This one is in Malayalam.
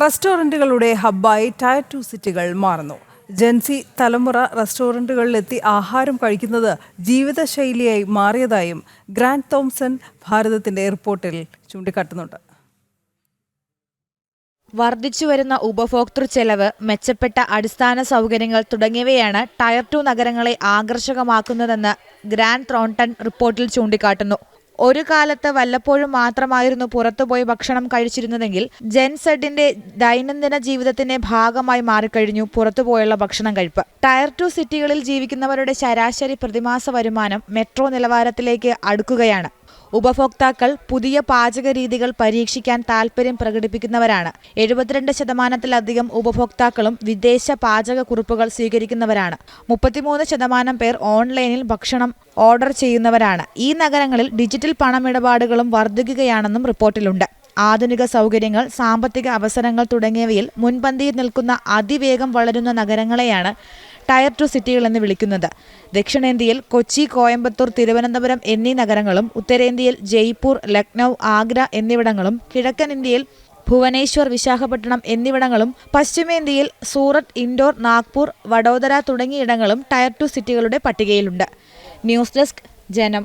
റെസ്റ്റോറന്റുകളുടെ ഹബ്ബായി ടയർ ടു സിറ്റികൾ മാറുന്നു. ജൻസി തലമുറ റെസ്റ്റോറന്റുകളിലെത്തി ആഹാരം കഴിക്കുന്നത് ജീവിതശൈലിയായി മാറിയതായും ഗ്രാൻഡ് തോംസൺ ഭാരതത്തിന്റെ റിപ്പോർട്ടിൽ ചൂണ്ടിക്കാട്ടുന്നുണ്ട്. വർദ്ധിച്ചുവരുന്ന ഉപഭോക്തൃ ചെലവ് മെച്ചപ്പെട്ട അടിസ്ഥാന സൗകര്യങ്ങൾ തുടങ്ങിയവയാണ് ടയർ ടു നഗരങ്ങളെ ആകർഷകമാക്കുന്നതെന്ന് ഗ്രാൻഡ് ത്രോണ്ടൺ റിപ്പോർട്ടിൽ ചൂണ്ടിക്കാട്ടുന്നു. ഒരു കാലത്ത് വല്ലപ്പോഴും മാത്രമായിരുന്നു പുറത്തുപോയി ഭക്ഷണം കഴിച്ചിരുന്നതെങ്കിൽ ജെൻസെഡിന്റെ ദൈനംദിന ജീവിതത്തിന്റെ ഭാഗമായി മാറിക്കഴിഞ്ഞു പുറത്തുപോയുള്ള ഭക്ഷണം കഴിപ്പ്. ടയർ ടു സിറ്റികളിൽ ജീവിക്കുന്നവരുടെ ശരാശരി പ്രതിമാസ വരുമാനം മെട്രോ നിലവാരത്തിലേക്ക് അടുക്കുകയാണ്. ഉപഭോക്താക്കൾ പുതിയ പാചക രീതികൾ പരീക്ഷിക്കാൻ താൽപ്പര്യം പ്രകടിപ്പിക്കുന്നവരാണ്. എഴുപത്തിരണ്ട് ശതമാനത്തിലധികം ഉപഭോക്താക്കളും വിദേശ പാചക കുറിപ്പുകൾ സ്വീകരിക്കുന്നവരാണ്. മുപ്പത്തിമൂന്ന് ശതമാനം പേർ ഓൺലൈനിൽ ഭക്ഷണം ഓർഡർ ചെയ്യുന്നവരാണ്. ഈ നഗരങ്ങളിൽ ഡിജിറ്റൽ പണമിടപാടുകളും വർദ്ധിക്കുകയാണെന്നും റിപ്പോർട്ടിലുണ്ട്. ആധുനിക സൗകര്യങ്ങൾ സാമ്പത്തിക അവസരങ്ങൾ തുടങ്ങിയവയിൽ മുൻപന്തിയിൽ നിൽക്കുന്ന അതിവേഗം വളരുന്ന നഗരങ്ങളെയാണ് ടയർ ടു സിറ്റികൾ എന്ന് വിളിക്കുന്നത്. ദക്ഷിണേന്ത്യയിൽ കൊച്ചി കോയമ്പത്തൂർ തിരുവനന്തപുരം എന്നീ നഗരങ്ങളും ഉത്തരേന്ത്യയിൽ ജയ്പൂർ ലക്നൗ ആഗ്ര എന്നിവിടങ്ങളും കിഴക്കൻ ഇന്ത്യയിൽ ഭുവനേശ്വർ വിശാഖപട്ടണം എന്നിവിടങ്ങളും പശ്ചിമേന്ത്യയിൽ സൂറത്ത് ഇൻഡോർ നാഗ്പൂർ വഡോദര തുടങ്ങിയിടങ്ങളും ടയർ ടു സിറ്റികളുടെ പട്ടികയിലുണ്ട്. ന്യൂസ് ഡെസ്ക് ജനം.